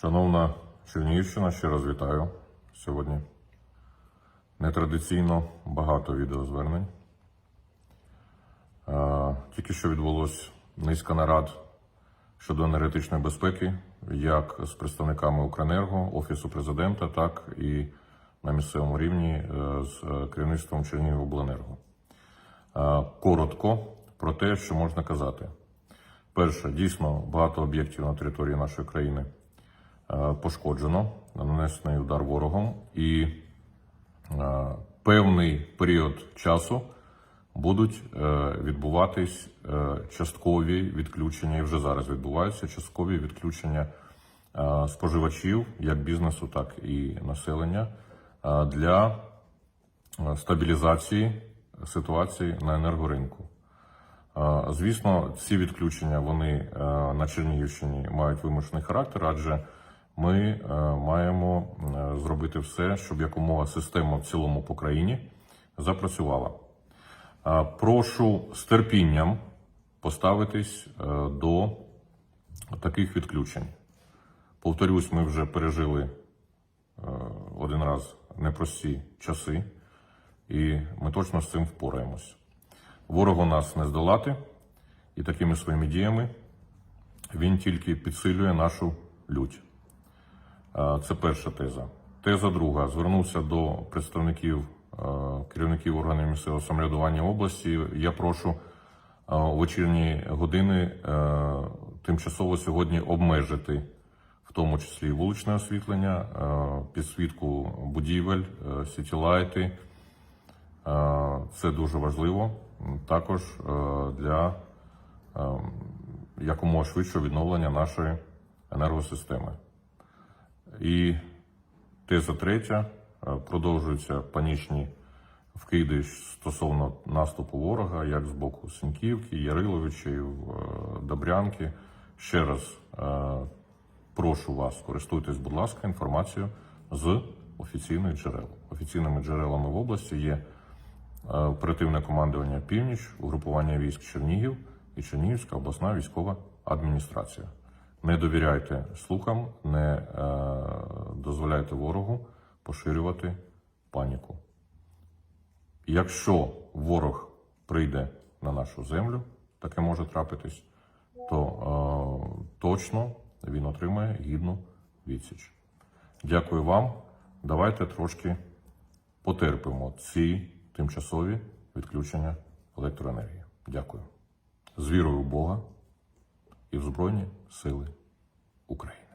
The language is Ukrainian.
Шановна Чернігівщина, ще раз вітаю сьогодні. Нетрадиційно багато відеозвернень. Тільки що відбулось низка нарад щодо енергетичної безпеки, як з представниками Укренерго, Офісу президента, так і на місцевому рівні е, з е, керівництвом Чернігівобленерго. Коротко про те, що можна казати. Перше, дійсно багато об'єктів на території нашої країни пошкоджено, нанесений удар ворогом, і е, певний період часу будуть е, відбуватись е, часткові відключення, і вже зараз відбуваються часткові відключення е, споживачів, як бізнесу, так і населення, е, для е, стабілізації ситуації на енергоринку. Е, Звісно, ці відключення вони е, на Чернігівщині мають вимушений характер, адже ми е, маємо е, зробити все, щоб якомога система в цілому по країні запрацювала. Прошу з терпінням поставитись е, до таких відключень. Повторюсь, ми вже пережили один раз непрості часи, і ми точно з цим впораємось. Ворогу нас не здолати, і такими своїми діями він тільки підсилює нашу лють. Е, Це перша теза. Теза друга. Звернувся до представників е, керівників органів місцевого самоврядування області. Я прошу е, у вечірні години е, тимчасово сьогодні обмежити, в тому числі вуличне освітлення, е, підсвітку будівель, е, сітілайти. Е, Це дуже важливо також е, для е, якомога швидшого відновлення нашої енергосистеми. І теза третя е, продовжуються панічні вкиди стосовно наступу ворога, як з боку Сіньківки, Яриловичів, е, Добрянки. Ще раз е, прошу вас, користуйтесь, будь ласка, інформацією з офіційних джерел. Офіційними джерелами в області є оперативне командування Північ, угрупування військ Чернігів і Чернігівська обласна військова адміністрація. Не довіряйте слухам, не е, дозволяйте ворогу поширювати паніку. Якщо ворог прийде на нашу землю, таке може трапитись, то е, точно він отримає гідну відсіч. Дякую вам. Давайте трошки потерпимо ці тимчасові відключення електроенергії. Дякую. З вірою в Бога і в Збройні Сили України.